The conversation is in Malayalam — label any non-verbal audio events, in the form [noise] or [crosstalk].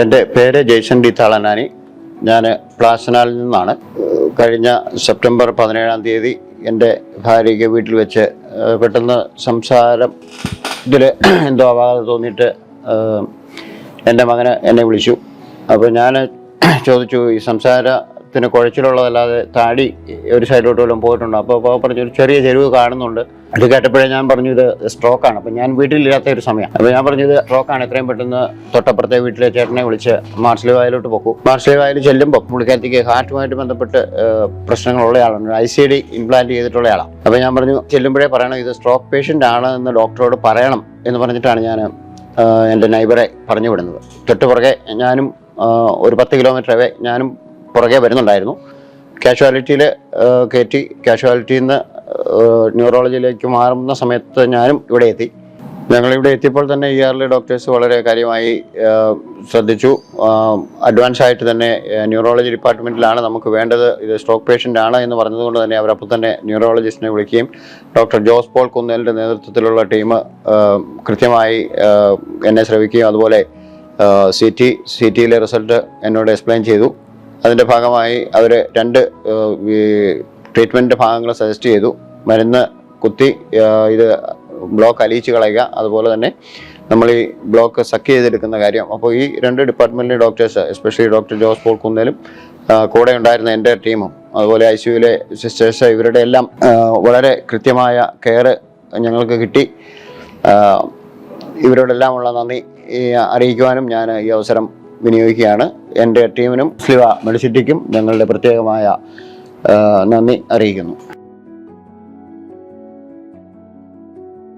എന്റെ പേര് ജയ്സൺ ഡി താളനാനി. ഞാൻ പ്ലാസനാലിൽ നിന്നാണ്. കഴിഞ്ഞ സെപ്റ്റംബർ പതിനേഴാം തീയതി എന്റെ ഭാര്യയ്ക്ക് വീട്ടിൽ വെച്ച് പെട്ടെന്ന് സംസാരം ഇതിൽ [clears throat] എന്തോ അപാകത തോന്നിയിട്ട് എന്റെ മകന് എന്നെ വിളിച്ചു. അപ്പോൾ ഞാൻ [clears throat] ചോദിച്ചു ഈ സംസാരത്തിന് കുഴച്ചിലുള്ളതല്ലാതെ താടി ഒരു സൈഡിലോട്ട് വല്ലതും പോയിട്ടുണ്ടോ? അപ്പോൾ അപ്പോൾ പറഞ്ഞു ഒരു ചെറിയ ചെരുവ് കാണുന്നുണ്ട്. അത് കേട്ടപ്പോഴേ ഞാൻ പറഞ്ഞു ഇത് സ്ട്രോക്കാണ് അപ്പോൾ ഞാൻ വീട്ടിലില്ലാത്ത ഒരു സമയം. അപ്പോൾ ഞാൻ പറഞ്ഞത് സ്ട്രോക്കാണ് എത്രയും പെട്ടെന്ന് തൊട്ടപ്പുറത്തെ വീട്ടിലെ ചേട്ടനെ വിളിച്ച് മാർഷലി വായിലോട്ട് പോക്കു. മാർഷലി വായിൽ ചെല്ലുമ്പോൾ പുള്ളിക്കാരത്തേക്ക് ഹാർട്ടുമായിട്ട് ബന്ധപ്പെട്ട് പ്രശ്നങ്ങളുള്ള ആളാണ്. ഐ സി ഡി ഇംപ്ലാന്റ് ചെയ്തിട്ടുള്ള ആളാണ് അപ്പോൾ ഞാൻ പറഞ്ഞു ചെല്ലുമ്പോഴേ പറയണം ഇത് സ്ട്രോക്ക് പേഷ്യന്റ് ആണ് എന്ന് ഡോക്ടറോട് പറയണം എന്ന് പറഞ്ഞിട്ടാണ് ഞാൻ എന്റെ നൈബറെ പറഞ്ഞു വിടുന്നത്. തൊട്ട് പുറകെ ഞാനും ഒരു പത്ത് കിലോമീറ്റർ അവേ ഞാനും പുറകെ വരുന്നുണ്ടായിരുന്നു. കാഷ്വാലിറ്റിയിൽ കയറ്റി കാഷ്വാലിറ്റിയിൽ നിന്ന് ന്യൂറോളജിയിലേക്ക് മാറുന്ന സമയത്ത് ഞാനും ഇവിടെ എത്തി. ഞങ്ങൾ ഇവിടെ എത്തിയപ്പോൾ തന്നെ ഇ ആറിലെ ഡോക്ടേഴ്സ് വളരെ കാര്യമായി ശ്രദ്ധിച്ചു. അഡ്വാൻസ് ആയിട്ട് തന്നെ ന്യൂറോളജി ഡിപ്പാർട്ട്മെന്റിലാണ് നമുക്ക് വേണ്ടത്. ഇത് സ്ട്രോക്ക് പേഷ്യന്റ് ആണ് എന്ന് പറഞ്ഞതുകൊണ്ട് തന്നെ അവരപ്പോൾ തന്നെ ന്യൂറോളജിസ്റ്റിനെ വിളിക്കുകയും ഡോക്ടർ ജോസ് പോൾ കുന്നേലിന്റെ നേതൃത്വത്തിലുള്ള ടീം കൃത്യമായി എന്നെ ശ്രവിക്കുകയും അതുപോലെ സി ടി സി ടിയിലെ റിസൾട്ട് എന്നോട് എക്സ്പ്ലെയിൻ ചെയ്തു. അതിന്റെ ഭാഗമായി അവർ രണ്ട് ട്രീറ്റ്മെന്റ് ഭാഗങ്ങൾ സജസ്റ്റ് ചെയ്തു. മരുന്ന് കുത്തി ഇത് ബ്ലോക്ക് അലിയിച്ച് കളയുക. അതുപോലെ തന്നെ നമ്മൾ ഈ ബ്ലോക്ക് സക്ക് ചെയ്തെടുക്കുന്ന കാര്യം. അപ്പോൾ ഈ രണ്ട് ഡിപ്പാർട്ട്മെന്റിലെ doctors especially doctor Jose Paul കുന്നേലും കൂടെ ഉണ്ടായിരുന്ന എന്റെ ടീമും അതുപോലെ ഐ സിയുവിലെ സിസ്റ്റേഴ്സ് ഇവരുടെ എല്ലാം വളരെ കൃത്യമായ കെയർ ഞങ്ങൾക്ക് കിട്ടി. ഇവരോടെല്ലാം ഉള്ള നന്ദി അറിയിക്കുവാനും ഞാൻ ഈ അവസരം വിനിയോഗിക്കുകയാണ്. എന്റെ ടീമിനും സ്ലിവ മെഡിസിറ്റിക്കും ഞങ്ങളുടെ പ്രത്യേകമായ നന്ദി അറിയിക്കുന്നു.